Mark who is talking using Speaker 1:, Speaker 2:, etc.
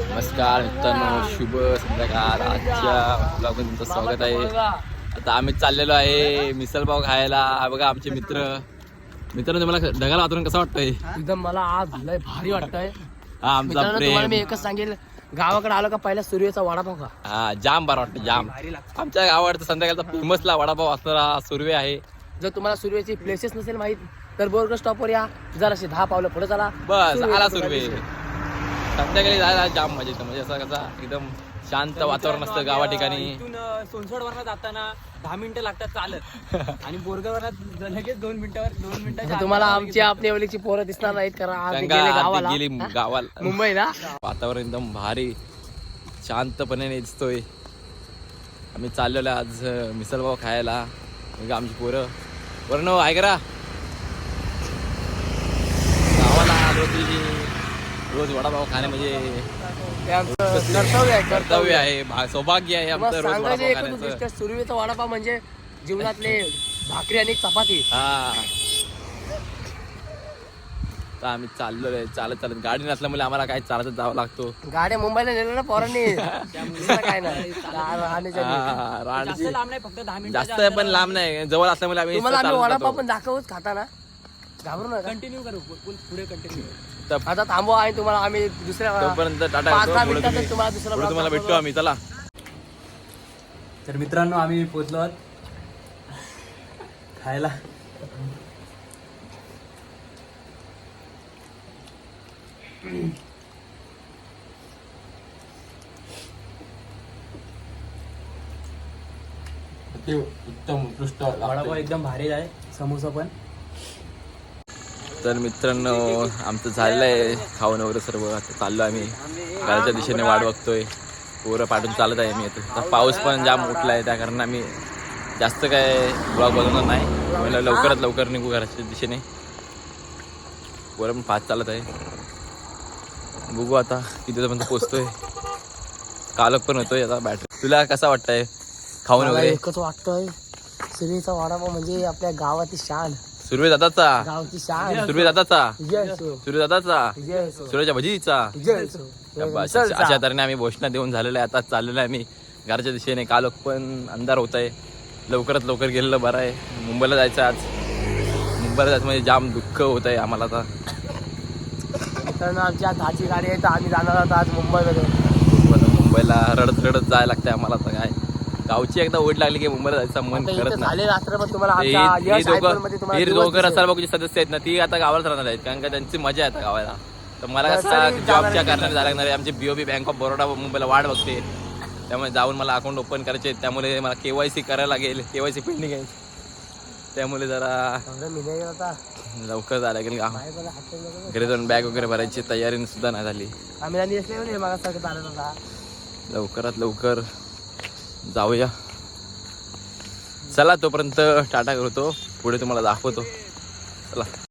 Speaker 1: नमस्कार मित्रांनो शुभ संध्याकाळ. आजच्या ब्लॉगमध्ये तुमचं स्वागत आहे. आता आम्ही चाललेलो आहे मिसळपाव खायला. हा बघा आमचे मित्र. मित्रांनो तुम्हाला ढगाला वातावरण कसं वाटतंय?
Speaker 2: एकदम मला आज लय भारी वाटतंय.
Speaker 1: हा आमचा
Speaker 2: मित्रांनो तुम्हाला मी
Speaker 1: प्रेम
Speaker 2: एकच सांगेल गावाकडे आलो का पहिला सूर्याचा वडापाव खा.
Speaker 1: हा जाम बरं वाटतं जाम. आमच्या गावाकडचा संध्याकाळचा फेमसला वडापाव असणारा सुरवे आहे.
Speaker 2: जर तुम्हाला सूर्याची प्लेसेस नसेल माहीत तर बोरगर स्टॉपवर या. जराशे दहा पावलं पुढे चला.
Speaker 1: बस आला सुरवे.
Speaker 2: बघायला.
Speaker 1: संध्याकाळी जायला जाम मजा येतं. म्हणजे असं कसा एकदम शांत वातावरण असतं गावा ठिकाणी
Speaker 3: इथून सोनसोड वरनं जाताना दहा मिनिटं लागतात चालत. आणि बोरगाव लगेच दोन मिनिटावर दोन
Speaker 2: आता तुम्हाला आमची आपल्या वेळेची पोरं दिसणार नाहीत कारण गावाला.
Speaker 1: गेली? गावाला.
Speaker 2: मुंबईला
Speaker 1: वातावरण एकदम भारी शांतपणे दिसतोय आम्ही चाललेलो आज अं, मिसळपाव खायला. मग आमची पोरं. पोरं न आहे करा गावाला आलो की रोज वडापाव खाणे म्हणजे
Speaker 2: कर्तव्य आहे
Speaker 1: आहे सौभाग्य आहे आमचं रोज
Speaker 2: सांगायचं
Speaker 1: वडापाव खाण्याचं.
Speaker 2: सूर्याचा वडापाव म्हणजे जीवनातले भाकरी आणि चपाती.
Speaker 1: हा. तर आम्ही चाललेलो आहे चालत चालत. गाडी नसल्यामुळे आम्हाला काय चालतच जावं लागतो.
Speaker 2: गाड्या मुंबईला नेलं ना पोरांनी. काय नाही.
Speaker 1: हा,
Speaker 3: जास्त
Speaker 1: पण लांब नाही. जवळ असल्यामुळे आम्ही
Speaker 2: वडापाव. पण दाखवूच खाताना. घाबरू नका.
Speaker 3: कंटिन्यू करू. पुढे कंटिन्यू
Speaker 1: तर
Speaker 2: आता थांबवा आणि तुम्हाला आम्ही दुसऱ्या
Speaker 1: तोपर्यंत टाटा
Speaker 2: पाच
Speaker 1: करतो.
Speaker 2: दहा
Speaker 1: पुढे
Speaker 2: मिनिटातच
Speaker 1: तुम्ही-
Speaker 2: तुम्हाला दुसरा
Speaker 1: पुढे तुम्हाला भेटतो. आम्ही. चला.
Speaker 3: तर मित्रांनो आम्ही पोचलो आहोत. खायला.
Speaker 1: उत्तम उत्कृष्ट
Speaker 3: वडापाव एकदम भारी आहे. समोसा पण.
Speaker 1: तर मित्रांनो आमचं झालेलं आहे खाऊन वगैरे सर्व आता चाललो आम्ही. घराच्या दिशेने वाट बघतोय. पोरं पाठून चालत आहे मी आता. पाऊस पण जाम उठला आहे त्या कारण आम्ही जास्त काय ब्लॉग बनवणार नाही. म्हणलं लवकरात लवकर निघू घराच्या दिशेने. पोरं पण फास्ट चालत आहे. बघू आता किती पर्यंत पोचतोय. कालक पण होतोय आता बॅटरी तुला कसा वाटतंय? खाऊन
Speaker 2: मला
Speaker 1: वगैरे?
Speaker 2: एकच वाटतंय. सूर्याचा वडापाव म्हणजे आपल्या गावाची शान.
Speaker 1: सुरवे दादाचा
Speaker 2: गावची
Speaker 1: सुरवे दादाचा
Speaker 2: जय असो
Speaker 1: सुरवे दादाचा
Speaker 2: जय असो
Speaker 1: सुरेच्या भजीचा
Speaker 2: जय असो
Speaker 1: बस, अशा अशा तऱ्हेने आम्ही घोषणा देऊन झालेलं आहे. आता चाललेलं आहे आम्ही घरच्या दिशेने काल पण अंधार होत आहे लवकरात लवकर गेलेलं बरं आहे. मुंबईला जायचं आज. मुंबईला जायचं म्हणजे जाम दुःख होत आहे आम्हाला आता.
Speaker 2: मित्रांनो आमची आज दहाची गाडी आहे. तर आम्ही जाणार आहोत आज मुंबईमध्ये.
Speaker 1: मुंबईला मुंबईला रडत रडत जायला लागतंय आम्हाला आता काय. गावची एकदा ओढ लागली की मुंबईला जायचं मन करत नाही दोघं हे दोघं सदस्य आहेत ना ती आता गावाला राहणार आहेत कारण का त्यांची मजा आहे आता गावाला. तर मला कसं जॉबच्या कारणाने जायला लागणार आहे. आमची बीओबी बँक ऑफ बरोडा मुंबईला वाट बघते. त्यामुळे जाऊन मला अकाउंट ओपन करायचे. त्यामुळे मला केवायसी करायला लागेल. केवायसी पेंडिंग आहे. त्यामुळे जरा लवकर जायला लागेल का. घरी जाऊन बॅग वगैरे भरायची तयारी सुद्धा नाही झाली. लवकरात लवकर. जाऊया. चला तोपर्यंत टाटा करतो. पुढे तुम्हाला दाखवतो. चला.